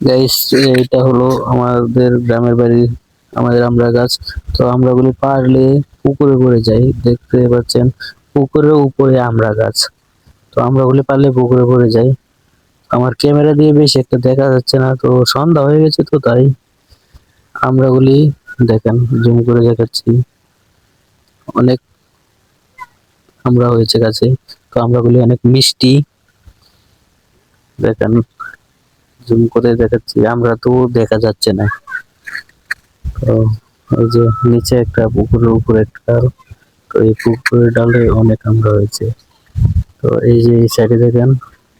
Guys এটা হলো আমাদের গ্রামের বাড়ি, আমাদের আমরা গাছ। তো আমরাগুলি পারলে পুকুরে পড়ে যাই, দেখতে পাচ্ছেন, পুকুরের উপরে আমরা গাছ। তো আমরা আমরাগুলি পারলে পুকুরে পড়ে যাই। আমার ক্যামেরা দিয়ে বেশি একটা দেখা যাচ্ছে না, তো সন্ধ্যা হয়ে গেছে তো তাই। আমরাগুলি দেখেন, জুম করে দেখাচ্ছি। অনেক আমরা হয়েছে গাছে, তো আমরাগুলি অনেক মিষ্টি। দেখেন। জুম করে দেখাচ্ছি, আমরা তো দেখা যাচ্ছে না। তো এই যে নিচে একটা পুকুরের উপরে একটা, তো এই পুকুরের ডালে অনেক আমরা হয়েছে তো এই যে এই সাইডে দেখেন,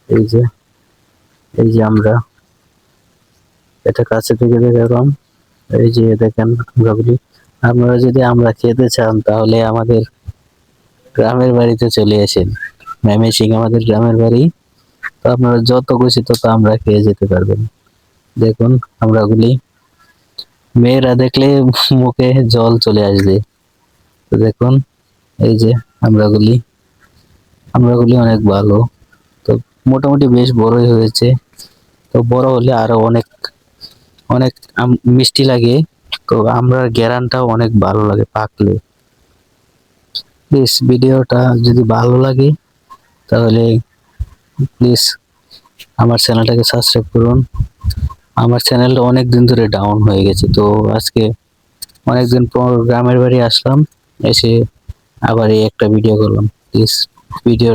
এই যে এই যে আমরা। এটা কাছে থেকে দেখালাম। এই যে দেখেন আমরাগুলি আপনারা যদি আমরা খেতে চান, তাহলে আমাদের গ্রামের বাড়িতে চলে আসেন। সিং আমাদের গ্রামের বাড়ি। আপনারা যত খুশি তত আমরা খেয়ে যেতে পারবেন। দেখুন, আমরাগুলি মেয়েরা দেখলে মুখে জল চলে আসবে। তো দেখুন, এই যে আমরাগুলি আমরাগুলি অনেক ভালো। তো মোটামুটি বেশ বড়ই হয়েছে। তো বড় হলে আরও অনেক অনেক মিষ্টি লাগে। তো আমরা গ্যারানটাও অনেক ভালো লাগে পাকলে। প্লিজ ভিডিওটা যদি ভালো লাগে, তাহলে প্লিজ আমার চ্যানেলটাকে সাবস্ক্রাইব করুন। আমার চ্যানেলটা অনেক দিন ধরে ডাউন হয়ে গেছে, তো আজকে অনেকদিন পর গ্রামের বাড়ি আসলাম, এসে আবার এই একটা ভিডিও করলাম। Please video